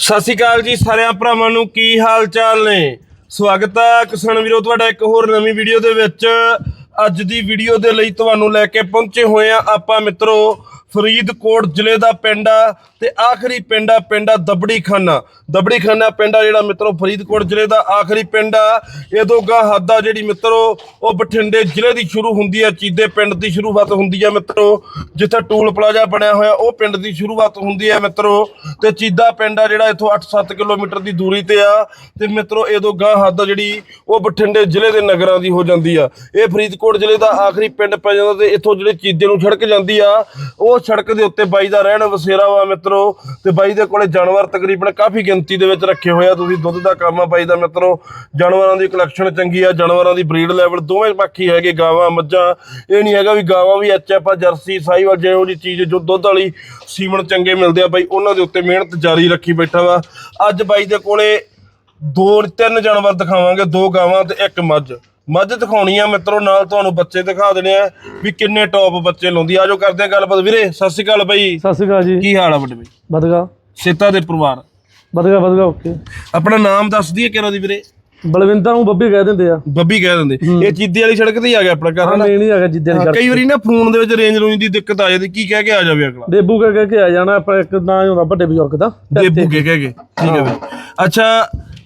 ਸਤਿ ਸ਼੍ਰੀ ਅਕਾਲ ਜੀ ਸਾਰਿਆਂ ਭਰਾਵਾਂ ਨੂੰ, ਕੀ ਹਾਲ ਚਾਲ ਨੇ? ਸਵਾਗਤ ਹੈ ਕਿਸਾਨ ਵੀਰੋ, ਤੁਹਾਡਾ ਇੱਕ ਹੋਰ ਨਵੀਂ ਵੀਡੀਓ ਦੇ ਵਿੱਚ। ਅੱਜ ਦੀ ਵੀਡੀਓ ਦੇ ਲਈ ਤੁਹਾਨੂੰ ਲੈ ਕੇ ਪਹੁੰਚੇ ਹੋਏ ਆ ਆਪਾਂ ਮਿੱਤਰੋ ਫਰੀਦਕੋਟ ਜ਼ਿਲ੍ਹੇ ਦਾ ਪਿੰਡ ਆ ਤੇ ਆਖਰੀ ਪਿੰਡ ਆ ਪਿੰਡ ਆ ਦਬੜੀ ਖਾਨਾ ਦਬੜੀ ਖਾਨਾ ਪਿੰਡ ਆ ਜਿਹੜਾ ਮਿੱਤਰੋ, ਫਰੀਦਕੋਟ ਜ਼ਿਲ੍ਹੇ ਦਾ ਆਖਰੀ ਪਿੰਡ ਆ। ਇਹ ਤੋਂ ਗਾ ਹੱਦ ਆ ਜਿਹੜੀ ਮਿੱਤਰੋ, ਉਹ ਬਠਿੰਡੇ ਜ਼ਿਲ੍ਹੇ ਦੀ ਸ਼ੁਰੂ ਹੁੰਦੀ ਆ, ਚੀਦੇ ਪਿੰਡ ਦੀ ਸ਼ੁਰੂਆਤ ਹੁੰਦੀ ਆ ਮਿੱਤਰੋ। ਜਿੱਥੇ ਟੂਲ ਪਲਾਜ਼ਾ ਬਣਿਆ ਹੋਇਆ, ਉਹ ਪਿੰਡ ਦੀ ਸ਼ੁਰੂਆਤ ਹੁੰਦੀ ਆ ਮਿੱਤਰੋ। ਤੇ ਚੀਦਾ ਪਿੰਡ ਆ ਜਿਹੜਾ ਇੱਥੋਂ 8-7 ਕਿਲੋਮੀਟਰ ਦੀ ਦੂਰੀ ਤੇ ਆ। ਤੇ ਮਿੱਤਰੋ, ਇਹ ਤੋਂ ਗਾਂ ਹੱਦ ਆ ਜਿਹੜੀ, ਉਹ ਬਠਿੰਡੇ ਜ਼ਿਲ੍ਹੇ ਦੇ ਨਗਰਾਂ ਦੀ ਹੋ ਜਾਂਦੀ ਆ। ਇਹ ਫਰੀਦਕੋਟ ਜ਼ਿਲ੍ਹੇ ਦਾ ਆਖਰੀ ਪਿੰਡ ਪੈ ਜਾਂਦਾ ਤੇ ਇੱਥੋਂ ਜਿਹੜੇ ਚੀਦੇ ਨੂੰ ਸੜਕ ਜਾਂਦੀ ਆ, ਉਹ ਸੜਕ ਦੇ ਉੱਤੇ ਬਾਈ ਦਾ ਰਹਿਣ ਵਸੇਰਾ ਵਾ ਮਿੱਤਰੋ, ਤੇ ਬਾਈ ਦੇ ਕੋਲੇ ਜਾਨਵਰ ਤਕਰੀਬਨ ਕਾਫੀ ਗਿਣਤੀ ਦੇ ਵਿੱਚ ਰੱਖੇ ਹੋਏ ਆ। ਤੁਸੀਂ ਦੁੱਧ ਦਾ ਕੰਮ ਆ ਬਾਈ ਦਾ ਮਿੱਤਰੋ, ਜਾਨਵਰਾਂ ਦੀ ਕਲੈਕਸ਼ਨ ਚੰਗੀ ਆ, ਜਾਨਵਰਾਂ ਦੀ ਬਰੀਡ ਲੈਵਲ ਦੋਵੇਂ ਪੱਖੀ ਹੈਗੇ ਗਾਵਾਂ, ਮੱਝਾਂ। ਇਹ ਨਹੀਂ ਹੈਗਾ ਵੀ ਗਾਵਾਂ ਵੀ ਐਚਐਫ ਆ, ਜਰਸੀ ਸਾਈਵਾਲ ਜਿਹੋ ਜੀ ਚੀਜ਼, ਜੋ ਦੁੱਧ ਵਾਲੀ ਸੀਮਨ ਚੰਗੇ ਮਿਲਦੇ ਆ ਬਾਈ, ਉਹਨਾਂ ਦੇ ਉੱਤੇ ਮਿਹਨਤ ਜਾਰੀ ਰੱਖੀ ਬੈਠਾ ਵਾ। ਅੱਜ ਬਾਈ ਦੇ ਕੋਲੇ ਦੋ, ਤਿੰਨ ਜਾਨਵਰ ਦਿਖਾਵਾਂਗੇ, ਦੋ ਗਾਵਾਂ ਤੇ ਇੱਕ ਮੱਝ। ਮੱਝ ਦਿਖਾਉਣੀ ਆ ਮਿੱਤਰੋ ਨਾਲ ਤੁਹਾਨੂੰ ਬੱਚੇ ਦਿਖਾ ਦੇਣੇ ਆ ਵੀ ਕਿੰਨੇ ਟੌਪ ਬੱਚੇ ਲਾਉਂਦੀ ਆ। ਆਜੋ ਕਰਦੇ ਆ ਗੱਲਬਾਤ। ਵੀਰੇ ਸਤਿ ਸ਼੍ਰੀ ਅਕਾਲ ਬਾਈ। ਸਤਿ ਸ਼੍ਰੀ ਅਕਾਲ ਜੀ। ਕੀ ਹਾਲ ਆ ਵੱਡੇ ਬਾਈ? ਬਦਗਾ ਸੇਤਾ ਦੇ ਪਰਿਵਾਰ? ਬਦਗਾ ਬਦਗਾ ਓਕੇ ਆਪਣਾ ਨਾਮ ਦੱਸ ਦਈਏ ਕਿਹੜਾ ਦੀ ਵੀਰੇ? ਬਲਵਿੰਦਰ ਨੂੰ ਬੱਬੀ ਕਹਿ ਦਿੰਦੇ ਆ। ਬੱਬੀ ਕਹਿ ਦਿੰਦੇ। ਇਹ ਚੀਦੀ ਵਾਲੀ ਸੜਕ ਤੇ ਹੀ ਆ ਗਿਆ ਆਪਣਾ ਘਰ ਹਾਂ ਹਨਾ? ਮੇਨ ਹੀ ਹੈਗਾ ਜਿੱਦੇ ਦੀ ਕਈ ਵਾਰੀ ਨਾ ਫੋਨ ਦੇ ਵਿੱਚ ਰੇਂਜ ਰੂੰਜ ਦੀ ਦਿੱਕਤ ਆ ਜਾਂਦੀ। ਕੀ ਕਹਿ ਕੇ ਆ ਜਾਵੇ ਅਗਲਾ? ਦੇਬੂ ਕਹਿ ਕਹਿ ਕੇ ਆ ਜਾਣਾ ਆਪਾਂ ਇੱਕ ਨਾਂ ਹੀ ਹੁੰਦਾ ਵੱਡੇ ਬਜ਼ੁਰਗ ਦਾ। ਦੇਬੂ ਕੇ ਕਹਿ ਕੇ। ਠੀਕ ਹੈ। ਵੀਰੇ। ਅੱਛਾ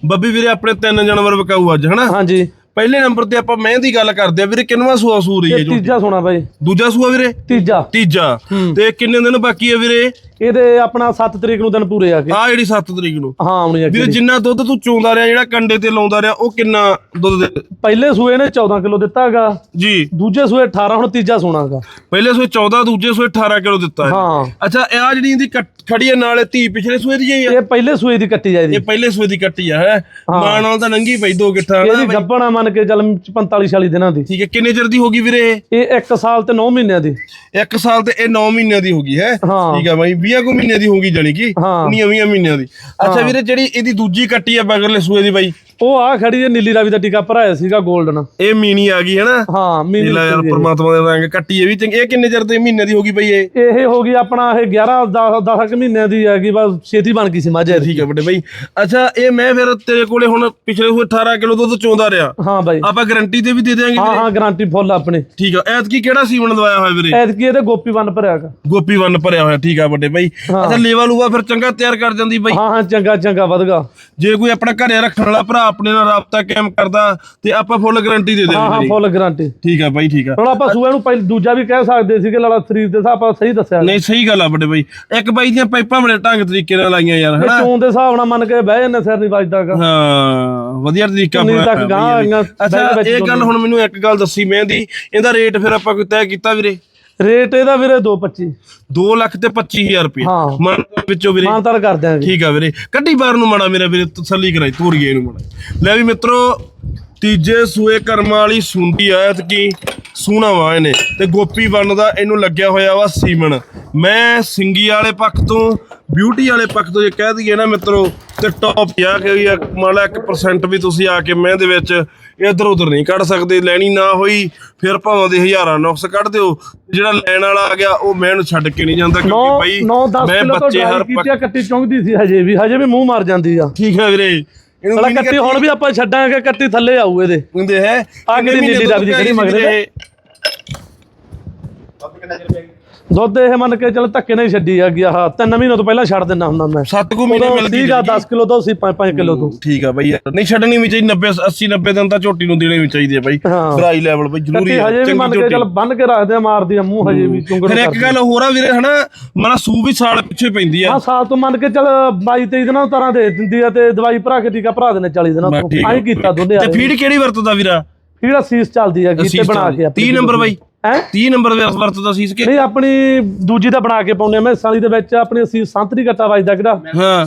ਬੱਬੀ ਵੀਰੇ ਆਪਣੇ ਤਿੰਨ ਜਾਨਵਰ ਵਿਕਾਊ ਅੱਜ ਹਨਾ? ਹਾਂਜੀ। ਪਹਿਲੇ ਨੰਬਰ ਤੇ ਆਪਾਂ ਮੈਂ ਦੀ ਗੱਲ ਕਰਦੇ ਆ ਵੀਰੇ ਕਿੰਨਵਾ ਸੂਆ ਸੂਰੀ ਹੈ ਇਹ ਜੋ ਤੀਜਾ ਸੋਨਾ ਬਾਈ। ਦੂਜਾ ਸੂਆ ਵੀਰੇ? ਤੀਜਾ। ਤੀਜਾ। ਤੇ ਕਿੰਨੇ ਦਿਨ ਬਾਕੀ ਹੈ ਵੀਰੇ? ਇਹਦੇ ਆਪਣਾ 7 ਤਰੀਕ ਨੂੰ ਦਿਨ ਪੂਰੇ ਆ ਗਏ ਆ ਜਿਹੜੀ 7 ਤਰੀਕ ਨੂੰ। ਹਾਂ ਆਉਣੀ ਆ ਵੀਰੇ ਜਿੰਨਾ ਦੁੱਧ ਤੂੰ ਚੋਂਦਾ ਰਿਹਾ ਜਿਹੜਾ ਕੰਡੇ ਤੇ ਲਾਉਂਦਾ ਰਿਹਾ ਉਹ ਕਿੰਨਾ ਦੁੱਧ ਦੇ ਪਹਿਲੇ ਸੂਏ ਨੇ 14 ਕਿਲੋ ਦਿੱਤਾ ਹੈਗਾ ਜੀ। ਦੂਜੇ ਸੂਏ 18 ਹੁਣ ਤੀਜਾ ਸੋਨਾ ਹੈਗਾ ਪਹਿਲੇ ਸੂਏ 14 ਦੂਜੇ ਸੂਏ 18 ਕਿਲੋ ਦਿੱਤਾ ਹੈ। ਅੱਛਾ ਇਹ ਆ ਜਿਹੜੀ ਇਹਦੀ ਖੜੀ ਹੈ ਨਾਲੇ ਧੀ ਪਿਛਲੇ ਸੂਏ ਦੀ ਹੀ ਇਹ ਪਹਿਲੇ ਸੂਏ ਦੀ ਕੱਟੀ ਜਾਈਦੀ ਇਹ ਪਹਿਲੇ ਸੂਏ ਦੀ ਕੱਟੀ ਆ ਹੈ? ਮਾਂ ਨਾਲ ਤਾਂ ਨੰਗੀ ਪਈ ਦੋ ਗਿੱਠਾਂ ਇਹਦੀ ਗੱਪਣਾ ਮੰਨ ਕੇ ਚੱਲ 45 46 ਦਿਨਾਂ ਦੀ। ਠੀਕ ਹੈ ਕਿੰਨੇ ਚਿਰ ਦੀ ਹੋ ਗਈ ਵੀਰੇ ਇਹ? ਇਹ 1 ਸਾਲ ਤੇ 9 ਮਹੀਨਿਆਂ ਦੀ। ਇੱਕ ਸਾਲ ਤੇ ਇਹ 9 ਮਹੀਨਿਆਂ ਦੀ ਹੋ ਗਈ ਹੈ? ਹਾਂ। ਠੀਕ ਹੈ ਬਾਈ 20 ਕੁ ਮਹੀਨਿਆਂ ਦੀ ਹੋ ਗਈ ਜਾਣੀ ਕਿ ਹਾਂ। 19 20 ਮਹੀਨਿਆਂ ਦੀ। ਅੱਛਾ ਵੀਰੇ ਜਿਹੜੀ ਇਹਦੀ ਦੂਜੀ ਕੱਟੀ ਆ ਬਗਰਲੇ ਸੂਏ ਦੀ ਬਾਈ? ਉਹ ਆ ਖੜੀ ਹੈ ਨੀਲੀ ਰਾਵੀ ਦਾ ਟੀਕਾ ਭਰਾਇਆ ਸੀਗਾ 골ਡਨ ਇਹ ਮੀਨੀ ਆ ਗਈ ਹੈ ਨਾ ਹਾਂ ਮਹੀਨੇ ਨੀਲਾ ਯਾਰ ਪਰਮਾਤਮਾ ਦੇ ਰੰਗ ਕੱਟੀ ਇਹ ਵੀ ਚੰਗੀ ਇਹ ਕਿੰਨੇ ਚਿਰ ਤੇ ਮਹੀਨੇ ਦੀ ਹੋ ਗਈ ਬਈ ਇਹ? ਇਹ ਹੋ ਗਈ ਆਪਣਾ ਇਹ 11 10 10 ਕੁ ਮਹੀਨਿਆਂ ਦੀ ਹੈਗੀ ਬਸ ਛੇਤੀ ਬਣ ਗਈ ਸੀ ਮੱਝ। ਠੀਕ ਹੈ ਵੱਡੇ ਬਾਈ। ਅੱਛਾ ਇਹ ਮੈਂ ਫਿਰ ਤੇਰੇ ਕੋਲੇ ਹੁਣ ਪਿਛਲੇ ਹੋਏ 18 ਕਿਲੋ ਦੁੱਧ ਚੋਂਦਾ ਰਿਹਾ। ਹਾਂ ਬਾਈ। ਆਪਾਂ ਗਾਰੰਟੀ ਤੇ ਵੀ ਦੇ ਦੇਾਂਗੇ ਹਾਂ ਹਾਂ ਗਾਰੰਟੀ ਫੁੱਲ ਆਪਣੀ। ਠੀਕ ਆ। ਐਤਕੀ ਕਿਹੜਾ ਸੀਮਨ ਦਵਾਇਆ ਹੋਇਆ ਵੀਰੇ? ਐਤਕੀ ਇਹਦੇ ਗੋਪੀ ਵਨ ਭਰਿਆਗਾ ਗੋਪੀ ਵੰਨ ਭਰਿਆ ਹੋਇਆ ਠੀਕ ਆ ਵੱਡੇ ਬਾਈ। ਅੱਛਾ ਲੇਵਾ ਲੂਵਾ ਫਿਰ ਚੰਗਾ ਤਿਆਰ ਕਰ ਜਾਂਦੀ ਬਾਈ। ਹਾਂ ਹਾਂ ਚੰਗਾ ਚੰਗਾ ਵਧਗਾ। ਜੇ ਕੋਈ ਆਪਣਾ ਘਰੇ ਰੱਖਣ ਵਾਲਾ ਭਰਾ ਆਪਣੇ ਨਾਲ ਰਾਬਤਾ ਕਾਇਮ ਕਰਦਾ ਤੇ ਆਪਾਂ ਫੁੱਲ ਗਾਰੰਟੀ ਦੇ ਹਾਂ ਹਾਂ ਦੇਵਾਂਗੇ ਫੁੱਲ ਗਾਰੰਟੀ ਠੀਕ ਆ ਬਾਈ ਠੀਕ ਆ। ਹੁਣ ਆਪਾਂ ਸੂਏ ਨੂੰ ਪਹਿਲ ਦੂਜਾ ਵੀ ਕਹਿ ਸਕਦੇ ਸੀਗੇ ਲੜਾ ਸਰੀਰ ਦੇ ਹਿਸਾਬ ਆਪਾਂ ਸਹੀ ਦੱਸਿਆ। ਨਹੀਂ ਸਹੀ ਗੱਲ ਆ ਵੱਡੇ ਬਾਈ। ਇੱਕ ਬਾਈ ਦੀਆਂ ਪਾਈਪਾਂ ਬੜੇ ਢੰਗ ਤਰੀਕੇ ਨਾਲ ਲਾਈਆਂ ਯਾਰ ਹਨਾ? ਚੋਣ ਦੇ ਹਿਸਾਬ ਨਾਲ ਮੰਨ ਕੇ ਬਹਿ ਜਾਂਦੇ ਸਿਰ ਨਹੀਂ ਵੱਜਦਾਗਾ ਹਾਂ ਵਧੀਆ ਤਰੀਕਾ ਬਣਾਇਆ ਤੱਕ ਗਾਂਹ। ਆਈਆਂ, ਅੱਛਾ ਵਿੱਚ ਇਹ ਗੱਲ ਹੁਣ ਮੈਨੂੰ ਇੱਕ ਗੱਲ ਦੱਸੀ ਮਹਿੰਦੀ ਇਹਦਾ ਰੇਟ ਫਿਰ ਆਪਾਂ ਕੋਈ ਤੈਅ ਕੀਤਾ ਵੀਰੇ? ਰੇਟ ਇਹਦਾ ਵੀਰੇ 225 2 ਲੱਖ ਤੇ 25000 ਰੁਪਏ। ਹਾਂ। ਮਨ ਵਿੱਚੋਂ ਵੀਰੇ ਮਾਨਤਾਰ ਕਰ ਦਿਆਂਗੇ ਠੀਕ ਆ ਵੀਰੇ। ਕੱਢੀ ਬਾਰ ਨੂੰ ਮਾੜਾ ਮੇਰਾ ਵੀਰੇ ਤਸੱਲੀ ਕਰਾਈ ਤੋਰੀਏ ਇਹਨੂੰ ਮਾੜਾ। ਲੈ ਵੀ ਮਿੱਤਰੋ ਤੀਜੇ ਸੂਏ ਕਰਮਾਂ ਵਾਲੀ ਸੁੰਡੀ ਆਇਤ ਕੀ ਸੂਣਾ ਵਾ ਇਹਨੇ। ਤੇ ਗੋਪੀ ਬੰਨ ਦਾ ਇਹਨੂੰ ਲੱਗਿਆ ਹੋਇਆ ਵਾ ਸੀਮਨ ਮੈਂ ਸਿੰਗੀ ਵਾਲੇ ਪੱਖ ਤੋਂ ਬਿਊਟੀ ਵਾਲੇ ਪੱਖ ਤੋਂ ਜੇ ਕਹਿ ਦਈਏ ਨਾ ਮਿੱਤਰੋ ਤੇ ਟੌਪ ਆ ਕਿ ਵੀ ਮੰਨ ਲਾ 1% ਵੀ ਤੁਸੀਂ ਆ ਕੇ ਮੈਂ ਦੇ ਵਿੱਚ ਇਧਰ ਉਧਰ ਨਹੀਂ ਕੱਢ ਸਕਦੇ ਲੈਣੀ ਨਾ ਹੋਈ ਫਿਰ ਭਾਵੇਂ ਦੇ ਹਜ਼ਾਰਾਂ ਨੁਕਸ ਕੱਢ ਦਿਓ। ਜਿਹੜਾ ਲੈਣ ਵਾਲਾ ਆ ਗਿਆ ਉਹ ਮੈਂ ਇਹਨੂੰ ਛੱਡ ਕੇ ਨਹੀਂ ਜਾਂਦਾ 9 ਕਿਉਂਕਿ ਬਾਈ 9 10 ਮੈਂ ਬੱਚੇ ਹਰ ਆ, ਕੱਟੀ ਚੁੰਗਦੀ ਸੀ ਹਜੇ ਵੀ ਹਜੇ ਵੀ ਮੂੰਹ ਮਾਰ ਜਾਂਦੀ ਆ। ਠੀਕ ਹੈ ਵੀਰੇ। ਇਹਨੂੰ ਕੱਟੀ ਹੁਣ ਵੀ ਆਪਾਂ ਛੱਡਾਂਗੇ ਕੱਟੀ ਥੱਲੇ ਆਊ ਇਹਦੇ। ਹੁੰਦੇ ਹੈ। ਆ ਕਿਹੜੀ ਨੀਲੀ ਡੱਬ ਦੀ ਖੜੀ ਮਗਰ? ਤੇ? ਦੁੱਧ ਇਹ ਮੰਨ ਕੇ ਚੱਲ ਧੱਕੇ ਨਹੀਂ ਛੱਡੀ ਹੈਗੀ ਆਹ ਤਿੰਨ ਮਹੀਨੇ ਤੋਂ ਪਹਿਲਾਂ ਛੱਡ ਦਿੰਦਾ ਹੁੰਦਾ ਮੈਂ। ਸੱਤ ਕੁ ਮਹੀਨੇ ਮਿਲਦੀ ਸੀਗਾ 10 ਕਿਲੋ ਤੋਂ ਸੀ 5 ਕਿਲੋ ਤੋਂ ਠੀਕ ਆ ਬਾਈ। ਨਹੀਂ ਛੱਡਣੀ ਵੀ ਚਾਹੀਦੀ 90 80 90 ਦਿਨ ਤਾਂ ਝੋਟੀ ਨੂੰ ਦੇਣੀ ਵੀ ਚਾਹੀਦੀ ਬਾਈ। ਡਰਾਈ ਲੈਵਲ ਬਾਈ ਜ਼ਰੂਰੀ ਹੈ ਹਜੇ ਵੀ ਮੰਨ ਕੇ ਚੱਲ ਬੰਨ ਕੇ ਰੱਖਦੇ ਆ ਮਾਰਦੀ ਆ ਮੂੰਹ ਹਜੇ ਵੀ ਚੁੰਗੜ ਫਿਰ ਇੱਕ ਗੱਲ ਹੋਰ ਆ ਵੀਰੇ ਹਨਾ ਮਨਾ ਸੂ ਵੀ ਸਾਲ ਪਿੱਛੇ ਪੈਂਦੀ ਆ। ਹਾਂ ਸਾਲ ਤੋਂ ਮੰਨ ਕੇ ਚੱਲ 22 23 ਦਿਨਾਂ ਤੋਂ ਤਰ੍ਹਾਂ ਦੇ ਦਿੰਦੀ ਆ ਤੇ ਦਵਾਈ ਭਰਾ ਕੇ ਟੀਕਾ ਭਰਾ ਦੇਣੇ 40 ਦਿਨਾਂ ਤੋਂ। ਠੀਕ ਆ। ਆਈ ਕੀਤਾ ਦੋਨੇ ਤੇ ਫੀਡ ਕਿਹੜੀ ਵਰਤਦਾ ਵੀਰਾ? ਫੀੜਾ ਸੀਸ ਚੱਲਦੀ ਹੈਗੀ ਤੇ ਸੀਸ ਬਣਾ। ਕੇ ਆਪਣੀ 30 ਨੰਬਰ ਬਾਈ। ਹੈ? 30 ਨੰਬਰ ਵਰ- ਵਰਤਦਾ ਸੀਸ ਕੇ। ਨਹੀਂ ਆਪਣੀ ਦੂਜੀ ਦਾ ਬਣਾ ਕੇ ਪਾਉਂਦੇ ਆ ਮੈਂ ਸਾਲੀ ਦੇ ਵਿੱਚ ਆਪਣੀ ਸੀਸ ਸੰਤਰੀ ਕੱਟਾ ਵੱਜਦਾ ਕਿਹੜਾ? ਹਾਂ।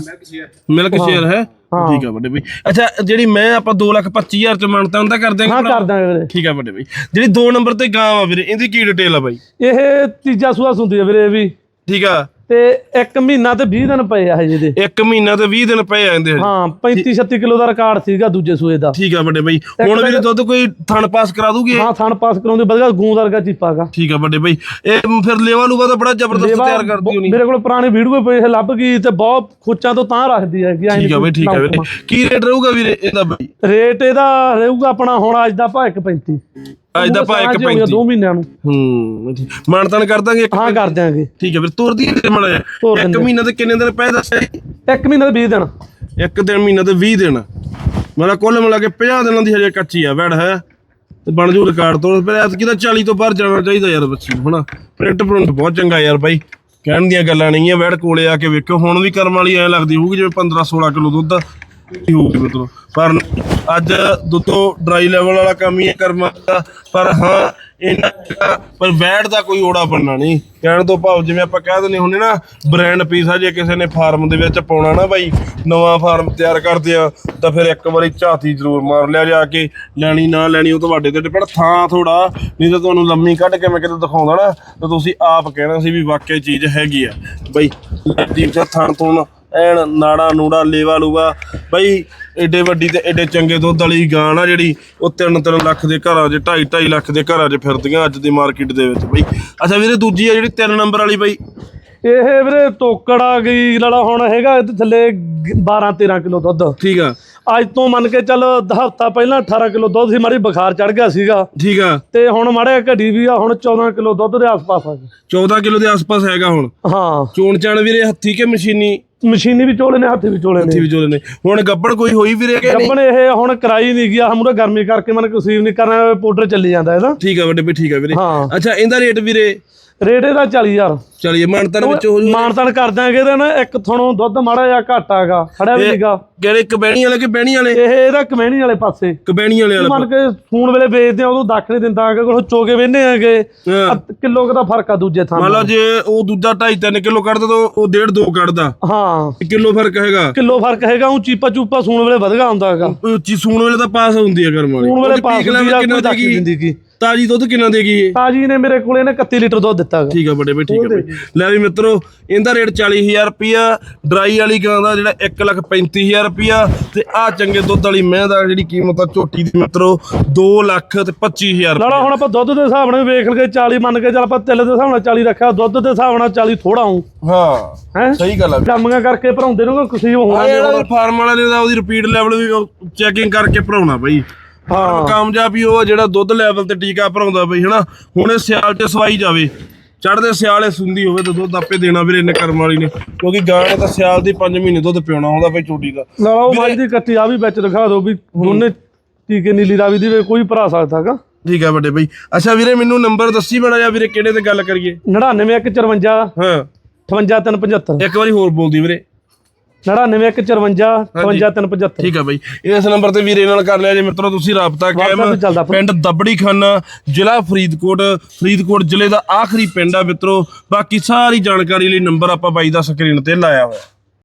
ਮਿਲਕ ਸ਼ੇਅਰ ਹੈ। ਠੀਕ ਆ ਵੱਡੇ ਬਾਈ। ਅੱਛਾ ਜਿਹੜੀ ਮੈਂ ਆਪਾਂ 2 ਲੱਖ 25000 ਚ ਮੰਨਤਾ ਹੁੰਦਾ ਕਰ ਦਿਆਂਗੇ ਹਾਂ? ਕਰ ਦਾਂਗੇ ਵੀਰੇ। ਠੀਕ ਆ ਵੱਡੇ ਬਾਈ। ਜਿਹੜੀ 2 ਨੰਬਰ ਤੇ ਗਾਂ ਆ ਵੀਰੇ ਇਹਦੀ ਕੀ ਡਿਟੇਲ ਆ ਬਾਈ? ਇਹ ਤੀਜਾ ਸੂਆ ਸੁੰਦੀ ਆ ਵੀਰੇ ਇਹ ਵੀ। ਠੀਕ ਆ। ਤੇ 1 ਮਹੀਨਾ ਤੇ 20 ਦਿਨ ਪਏ ਆ ਹਜੇ ਦੇ। ਇੱਕ ਮਹੀਨਾ ਤੇ 20 ਦਿਨ ਪਏ ਜਾਂਦੇ ਹਜੇ। ਹਾਂ 35 36 ਕਿਲੋ ਦਾ ਰਿਕਾਰਡ ਸੀਗਾ ਦੂਜੇ ਸੂਏ ਦਾ। ਠੀਕ ਆ ਵੱਡੇ ਬਾਈ ਹੁਣ ਵੀਰੇ ਦੁੱਧ ਕੋਈ ਥਣ ਪਾਸ ਕਰਾ ਦੂਗੀ ਇਹ? ਹਾਂ ਥਣ ਪਾਸ ਕਰਾਉਂਦੇ ਵਧੀਆ ਗੂੰਦ ਵਰਗਾ ਚੀਪਾਗਾ ਠੀਕ ਆ ਵੱਡੇ ਬਾਈ ਇਹ ਫਿਰ ਲੇਵਾ ਲੂਵਾ ਤਾਂ ਬੜਾ ਜ਼ਬਰਦਸਤ ਤਿਆਰ ਕਰਦੀ ਹੋਣੀ। ਮੇਰੇ ਕੋਲ ਪੁਰਾਣੀ ਵੀਡੀਓ ਪਈ ਹੈ ਲੱਭ ਗਈ ਤੇ ਬਹੁਤ ਖੁੱਚਾਂ ਤੋਂ ਤਾਂ ਰੱਖਦੀ ਹੈ ਕਿ ਠੀਕ ਆ ਬਾਈ ਠੀਕ ਆ ਵੀਰੇ। ਕੀ ਰੇਟ ਰਹੂਗਾ ਵੀਰੇ ਇਹਦਾ ਬਾਈ? ਰੇਟ ਇਹਦਾ ਰਹੂਗਾ ਆਪਣਾ ਹੁਣ ਅੱਜ ਦਾ ਭਾਅ 1.35 ਅੱਜ ਦਾ ਭਾਅ 1.35 ਦੋ ਮਹੀਨਿਆਂ ਨੂੰ। ਹੂੰ ਮਾਨਤਨ ਕਰ ਦਾਂਗੇ ਇੱਕ- ਹਾਂ ਕਰ ਦਿਆਂਗੇ। ਠੀਕ ਹੈ ਫਿਰ ਤੁਰਦੀ ਹੈ ਮੜਾ ਇੱਕ। ਮਹੀਨਾ ਤੇ ਕਿੰਨੇ ਦਿਨ ਪਏ ਦੱਸਿਆ? ਇੱਕ ਮਹੀਨਾ ਦੇ 20 ਦਿਨ। ਇੱਕ ਦਿਨ ਮਹੀਨਾ ਤੇ 20 ਦਿਨ। ਮੇਰਾ ਕੁੱਲ ਮਿਲਾ ਕੇ 50 ਦਿਨਾਂ ਦੀ ਹਜੇ ਕੱਚੀ ਆ ਵੈੜ ਹੈ। ਤੇ ਬਣ ਜੂ ਰਿਕਾਰਡ ਤੋਂ। ਫਿਰ ਐਤਕੀ ਤਾਂ 40 ਤੋਂ ਬਾਹਰ ਜਾਣਾ ਚਾਹੀਦਾ ਯਾਰ ਬੱਚੀ ਹਨਾ? ਪ੍ਰਿੰਟ ਪ੍ਰਿੰਟ ਬਹੁਤ ਚੰਗਾ ਯਾਰ ਬਾਈ। ਕਹਿਣ ਦੀਆਂ ਗੱਲਾਂ ਨਹੀਂ ਆ ਵੈੜ ਕੋਲੇ ਆ ਕੇ ਵੇਖੋ ਹੁਣ ਵੀ ਕਰਮ ਵਾਲੀ ਐ ਲੱਗਦੀ ਹੋਊਗੀ ਜਿਵੇਂ 15 16 ਕਿਲੋ ਦੁੱਧ ਹੀ ਹੋਊਗੀ ਮਤਲਬ ਪਰ ਅੱਜ ਦੁੱਧੋਂ ਡਰਾਈ ਲੈਵਲ ਵਾਲਾ ਕੰਮ ਹੀ ਹੈ ਕਰਮਾਂ ਦਾ। ਪਰ ਹਾਂ ਇਹਨਾਂ ਦਾ- ਪਰ ਵੈੜ ਦਾ ਕੋਈ ਓੜਾ ਬੰਨਾ ਨਹੀਂ। ਕਹਿਣ ਤੋਂ ਭਾਵ ਜਿਵੇਂ ਆਪਾਂ ਕਹਿ ਦਿੰਦੇ ਹੁੰਦੇ ਨਾ ਬ੍ਰਾਂਡ ਪੀਸ ਆ, ਜੇ ਕਿਸੇ ਨੇ ਫਾਰਮ ਦੇ ਵਿੱਚ ਪਾਉਣਾ ਨਾ ਬਾਈ, ਨਵਾਂ ਫਾਰਮ ਤਿਆਰ ਕਰਦੇ ਆ, ਤਾਂ ਫਿਰ ਇੱਕ ਵਾਰੀ ਝਾਤੀ ਜ਼ਰੂਰ ਮਾਰ ਲਿਆ ਜਾ ਕੇ, ਲੈਣੀ ਨਾ ਲੈਣੀ ਉਹ ਤੁਹਾਡੇ ਤੇ ਡਿਪੈਂਡ ਥਾਂ ਥੋੜਾ ਨਹੀਂ ਤਾਂ ਤੁਹਾਨੂੰ ਲੰਮੀ ਕੱਢ ਕੇ ਮੈਂ ਕਿਤੇ ਦਿਖਾਉਂਦਾ ਨਾ, ਤਾਂ ਤੁਸੀਂ ਆਪ ਕਹਿਣਾ ਸੀ ਵੀ ਵਾਕਿਆ ਚੀਜ਼ ਹੈਗੀ ਆ। ਬਈ, ਲੱਦੀ ਥਾਂ ਤੋਂ ਐਨ ਨਾੜਾ ਨੂੜਾ ਲੇਵਾ ਲੂਵਾ ਬਈ ਏਡੇ ਵੱਡੀ ਤੇ ਏਡੇ ਚੰਗੇ ਦੁੱਧ ਵਾਲੀ ਗਾਂ ਨਾ ਜਿਹੜੀ ਉਹ 3-3 ਲੱਖ ਦੇ ਘਰਾਂ 'ਚ 2.5 ਲੱਖ ਦੇ ਘਰਾਂ 'ਚ ਫਿਰਦੀਆਂ ਅੱਜ ਦੀ ਮਾਰਕੀਟ ਦੇ ਵਿੱਚ ਬਈ। ਅੱਛਾ ਵੀਰੇ ਦੂਜੀ ਆ ਜਿਹੜੀ 3 ਨੰਬਰ ਵਾਲੀ ਬਈ। ਇਹ ਵੀਰੇ ਤੋਕੜ ਆ ਗਈ। ਲੜਾ ਹੁਣ ਹੈਗਾ ਥੱਲੇ 12 13 ਕਿਲੋ ਦੁੱਧ। ਠੀਕ ਆ। ਅੱਜ ਤੋਂ ਮੰਨ ਕੇ ਚੱਲ ਹਫਤਾ ਪਹਿਲਾਂ 18 ਕਿਲੋ ਦੁੱਧ ਸੀ ਮਾੜੀ ਬੁਖਾਰ ਚੜ ਗਿਆ ਸੀਗਾ। ਠੀਕ ਆ। ਤੇ ਹੁਣ ਮਾੜੇ ਘੜੀ ਵੀ ਆ ਹੁਣ 14 ਕਿਲੋ ਦੁੱਧ ਦੇ ਆਸ-ਪਾਸ ਆ ਗਈ 14 ਕਿਲੋ ਦੇ ਆਸ-ਪਾਸ ਹੈਗਾ ਹੁਣ। ਹਾਂ। ਚੋਣ ਚਾਣ ਵੀਰੇ ਹੱਥੀ ਕੇ ਮਸ਼ੀਨੀ? ਮਸ਼ੀਨੀ ਵੀ ਚੋਲੇ ਨੇ ਹੱਥੀ ਵੀ ਚੋਲੇ ਹੱਥੀ ਨੇ ਵੀ ਚੋਲੇ ਨੇ। ਹੁਣ ਗੱਬੜ ਕੋਈ ਹੋਈ ਵੀਰੇ ਕਿ ਨਹੀਂ? ਗੱਬਣ ਇਹ ਹੁਣ ਕਰਾਈ ਨਹੀਂ ਗਿਆ ਹਮੂਰੇ ਗਰਮੀ ਕਰਕੇ ਮਨ ਕਸੀਵ ਨਹੀਂ ਕਰਨਾ ਪਾਊਡਰ ਚੱਲੀ ਜਾਂਦਾ ਇਹਦਾ। ਠੀਕ ਆ ਵੱਡੇ ਵੀ ਠੀਕ ਆ ਵੀਰੇ। ਹਾਂ। ਅੱਛਾ ਇਹਦਾ ਰੇਟ ਵੀਰੇ? ਰੇਟ ਇਹਦਾ 40000 ਚਲਿਏ ਮਾਨਤਨ ਵਿੱਚ ਹੋ ਜੂ ਮਾਨਤਨ ਕਰ ਦਾਂਗੇ ਇਹਦਾ ਨਾ ਇੱਕ ਥਣੋਂ ਦੁੱਧ ਮਾੜਾ ਜਿਹਾ ਘੱਟ ਆਗਾ ਖੜਾ ਵੀ ਨਹੀਂਗਾ ਕਿਹੜੇ ਕਬੈਣੀ ਵਾਲੇ ਕਿ ਬਹਿਣੀ ਵਾਲੇ? ਇਹ ਇਹਦਾ ਕਮਹਿਣੀ ਵਾਲੇ ਪਾਸੇ। ਕਬੈਣੀ ਵਾਲੇ ਵਾਲਾ ਮੰਨ ਕੇ ਫੋਨ ਵੇਲੇ ਵੇਚਦੇ ਆ ਉਦੋਂ ਦੱਖ ਨਹੀਂ ਦਿੰਦਾ ਕਿ ਕੋਲ ਚੋਗੇ ਵੇਨੇ ਆਗੇ। ਕਿਲੋ ਕੁ ਦਾ ਫ਼ਰਕ ਆ ਦੂਜੇ ਥਾਂ ਮੰਨ ਲਓ ਜੇ ਉਹ ਦੂਜਾ 2.5 3 ਕਿਲੋ ਕੱਢਦਾ ਤਾਂ ਉਹ 1.5 2 ਕੱਢਦਾ। ਹਾਂ। ਕਿਲੋ ਫ਼ਰਕ ਹੈਗਾ। ਕਿਲੋ ਫ਼ਰਕ ਹੈਗਾ ਉਹ ਚੀਪਾ ਚੂਪਾ ਸੂਣ ਵੇਲੇ ਵਧਗਾ ਹੁੰਦਾ ਹੈਗਾ। ਉੱਚੀ ਸੂਣ ਵੇਲੇ ਤਾਂ ਪਾਸ ਹੁੰਦੀ ਹੈ ਕਰਮ ਵਾਲੀ। ਸੂਣ ਵੇਲੇ ਪਾਸ ਹੁੰਦੀ ਆ ਕੋਈ ਦੱਖ? ਦਿੰਦੀ ਕੀ। ਤਾਜੀ ਦੁੱਧ ਕਿੰਨਾ ਦੇਗੀ ਇਹ? ਤਾਜੀ ਨੇ ਮੇਰੇ ਕੋਲੇ ਨੇ 31 ਲੀਟਰ ਦੁੱਧ ਦਿੱਤਾ ਹੈਗਾ ਠੀਕ ਆ ਬੜੇ ਬਈ ਠੀਕ ਆ ਬਈ। ਲੈ ਵੀ ਮਿੱਤਰੋ ਇਹਦਾ ਰੇਟ 40000 ਰੁਪਿਆ ਡਰਾਈ ਵਾਲੀ ਗਾਂ ਦਾ ਜਿਹੜਾ 135000 ਰੁਪਿਆ ਤੇ ਆ ਚੰਗੇ ਦੁੱਧ ਵਾਲੀ ਮਹਿ ਦਾ ਜਿਹੜੀ ਕੀਮਤ ਆ ਝੋਟੀ ਦੀ ਮਿੱਤਰੋ 2 ਲੱਖ ਤੇ 25000 ਲਾਲਾ ਹੁਣ ਆਪਾਂ ਦੁੱਧ ਦੇ ਹਿਸਾਬ ਨਾਲ ਵੇਖ ਲਗੇ 40 ਮੰਨ ਕੇ ਚੱਲ ਆਪਾਂ ਤਿੱਲ ਦੇ ਹਿਸਾਬ ਨਾਲ 40 ਰੱਖਿਆ ਦੁੱਧ ਦੇ ਹਿਸਾਬ ਨਾਲ 40 ਥੋੜਾ ਹੂੰ ਹਾਂ ਹੈ? ਸਹੀ ਗੱਲ ਆ ਕੰਮੀਆਂ ਕਰਕੇ ਭਰਾਉਂਦੇ ਨੂੰ ਕੁਸੀ ਹੋਣਾ ਆ ਨਹੀਂ ਫਾਰਮ ਵਾਲੇ ਨੇ ਦਾ ਉਹਦੀ ਰਿਪੀਟ ਲੈਵਲ ਵੀ ਚੈਕਿੰਗ ਕਰਕੇ ਭਰਾਉਣਾ ਬਈ। ਹਾਂ। ਕਾਮਯਾਬ ਹੀ ਉਹ ਆ ਜਿਹੜਾ ਦੁੱਧ ਲੈਵਲ ਤੇ ਟੀਕਾ ਭਰਾਉਂਦਾ ਬਈ ਹਨਾ? ਹੁਣ ਇਹ ਸਿਆਲ ਤੇ ਸਵਾਈ ਜਾਵੇ। ਚੜਦੇ ਸਿਆਲੇ ਸੁੰਦੀ ਹੋਵੇ ਤਾਂ ਦੁੱਧ ਆਪੇ ਦੇਣਾ ਵੀਰੇ ਇਹਨੇ ਕਰਮ ਵਾਲੀ ਨੇ। ਕਿਉਂਕਿ ਗਾਂ ਨੇ ਤਾਂ ਸਿਆਲ ਦੀ 5 ਮਹੀਨੇ ਦੁੱਧ ਪਿਉਣਾ ਹੁੰਦਾ ਬਈ ਚੋਟੀ ਦਾ। ਲਾਲਾ ਉਹ ਮੱਝ ਦੀ ਕੱਟੀ ਆ ਵੀ ਵਿੱਚ ਦਿਖਾ ਦਿਓ ਵੀ ਦੋਨੇ ਟੀਕੇ ਨੀਲੀ ਰਾਵੀ ਦੀ ਵੀ ਕੋਈ ਭਰਾ ਸਕਦਾ ਹੈਗਾ। ਠੀਕ ਆ ਵੱਡੇ ਬਈ। ਅੱਛਾ ਵੀਰੇ ਮੈਨੂੰ ਨੰਬਰ ਦੱਸੀ ਬੜਾ ਜਾ ਵੀਰੇ ਕਿਹੜੇ ਤੇ ਗੱਲ ਕਰੀਏ? 99154 ਹਾਂ। 58375 ਇੱਕ ਵਾਰੀ ਹੋਰ ਬੋਲਦੀ ਵੀਰੇ। 99154 58375 ਠੀਕ ਆ ਬਈ। ਇਸ ਨੰਬਰ ਤੇ ਵੀਰੇ ਨਾਲ ਕਰ ਲਿਆ ਜੇ ਮਿੱਤਰੋ ਤੁਸੀਂ ਰਾਬਤਾ ਕਾਇਮ। ਪਿੰਡ ਦਬੜੀ ਖਾਨਾ ਜ਼ਿਲ੍ਹਾ ਫਰੀਦਕੋਟ। ਫਰੀਦਕੋਟ ਜ਼ਿਲ੍ਹੇ ਦਾ ਆਖਰੀ ਪਿੰਡ ਆ ਮਿੱਤਰੋ। ਬਾਕੀ ਸਾਰੀ ਜਾਣਕਾਰੀ ਲਈ ਨੰਬਰ ਆਪਾਂ ਬਾਈ ਦਾ ਸਕਰੀਨ ਤੇ ਲਾਇਆ ਹੋਇਆ।